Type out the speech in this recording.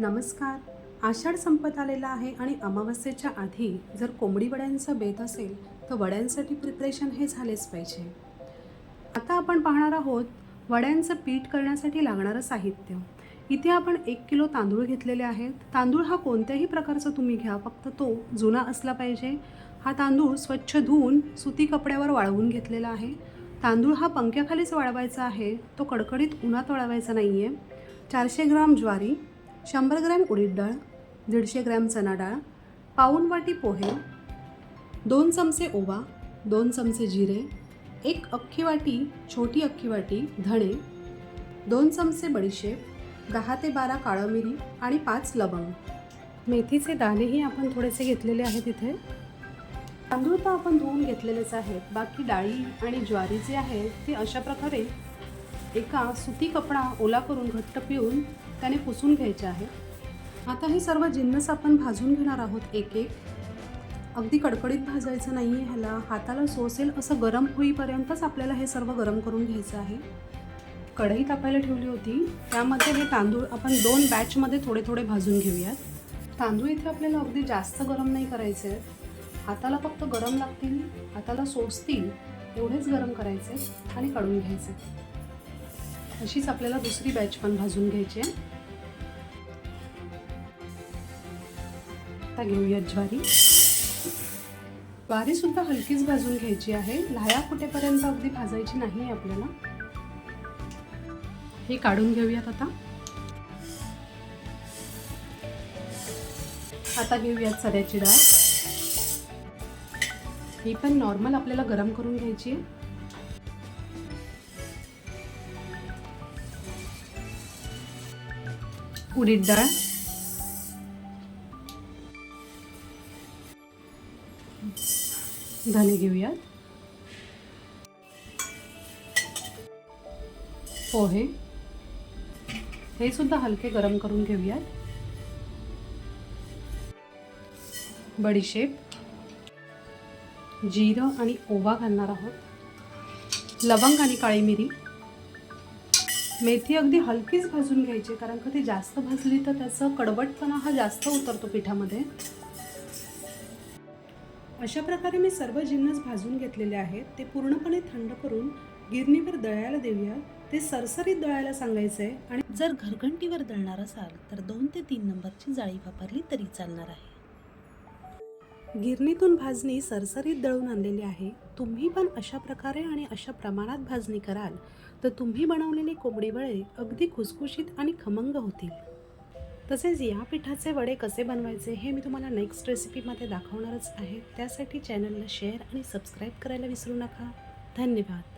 नमस्कार. आषाढ संपत आलेला आहे आणि अमावस्येच्या आधी जर कोंबडी वड्यांचा बेत असेल तर वड्यांसाठी प्रिपरेशन हे झालेच पाहिजे. आता आपण पाहणार आहोत वड्यांचं पीठ करण्यासाठी लागणारं साहित्य. इथे आपण एक किलो तांदूळ घेतलेले आहेत. तांदूळ हा कोणत्याही प्रकारचा तुम्ही घ्या फक्त तो जुना असला पाहिजे. हा तांदूळ स्वच्छ धुवून सुती कपड्यावर वाळवून घेतलेला आहे. तांदूळ हा पंख्याखालीच वाळवायचा आहे. तो कडकडीत उन्हात वाळवायचा नाही आहे चारशे ग्राम ज्वारी शंभर ग्रॅम उडीद डाळ दीडशे ग्रॅम चणा डाळ पाऊण वाटी पोहे दोन चमचे ओवा दोन चमचे जिरे एक अख्खी वाटी छोटी अख्खी वाटी धणे दोन चमचे बडीशेप दहा ते बारा काळं मिरी आणि पाच लवंग. मेथीचे दाणेही आपण थोडेसे घेतलेले आहेत इथे. तांदूळ तर आपण धुवून घेतलेलेच आहेत. बाकी डाळी आणि ज्वारी जे आहे ते अशा प्रकारे एका सुती कपडा ओला करून घट्ट पिळून त्याने पुसून घ्यायचे आहे. आता हे सर्व जिन्नस आपण भाजून घेणार आहोत एक एक. अगदी कडकडीत भाजायचं नाही आहे ह्याला हाताला सोसेल असं गरम होईपर्यंतच आपल्याला हे सर्व गरम करून घ्यायचं आहे. कढई तापायला ठेवली होती. त्यामध्ये हे तांदूळ आपण दोन बॅचमध्ये थोडे थोडे भाजून घेऊयात. तांदूळ इथे आपल्याला अगदी जास्त गरम नाही करायचे. आहेत हाताला फक्त गरम लागतील हाताला सोसतील एवढेच गरम करायचे आणि काढून घ्यायचे. अशीच आपल्याला दुसरी बॅच पण भाजून घ्यायची आहे. आता घेऊयात ज्वारी. ज्वारी सुद्धा हलकीच भाजून घ्यायची आहे. लाह्या फुटेपर्यंत अगदी भाजायची नाही आपल्याला. हे काढून घेऊयात आता. आता घेऊयात सऱ्याची डाळ. ही पण नॉर्मल आपल्याला गरम करून घ्यायची आहे. उडीद डाळ धने घेऊयात पोहे. हे सुद्धा हलके गरम करून घेऊयात. बडीशेप जिरं आणि ओवा घालणार आहोत. लवंग आणि काळी मिरी. मेथी अगदी हलकीच भाजून घ्यायची कारण का ती जास्त भाजली तर त्याचं कडवटपणा हा जास्त उतरतो पिठामध्ये. अशा प्रकारे मी सर्व जिन्नस भाजून घेतलेले आहेत. ते पूर्णपणे थंड करून गिरणीवर दळायला देऊया. ते सरसरीत दळायला सांगायचं आहे आणि जर घरघंटीवर दळणार असाल तर दोन ते तीन नंबरची जाळी वापरली तरी चालणार आहे. गिरणीतून भाजणी सरसरीत दळून आणलेली आहे. तुम्ही पण अशा प्रकारे आणि अशा प्रमाणात भाजणी कराल तर तुम्ही बनवलेले कोंबडी वडे अगदी खुसखुशीत आणि खमंग होतील. तसेच या पिठाचे वडे कसे बनवायचे हे मी तुम्हाला नेक्स्ट रेसिपीमध्ये दाखवणारच आहे. त्यासाठी चॅनलला शेअर आणि सबस्क्राईब करायला विसरू नका. धन्यवाद.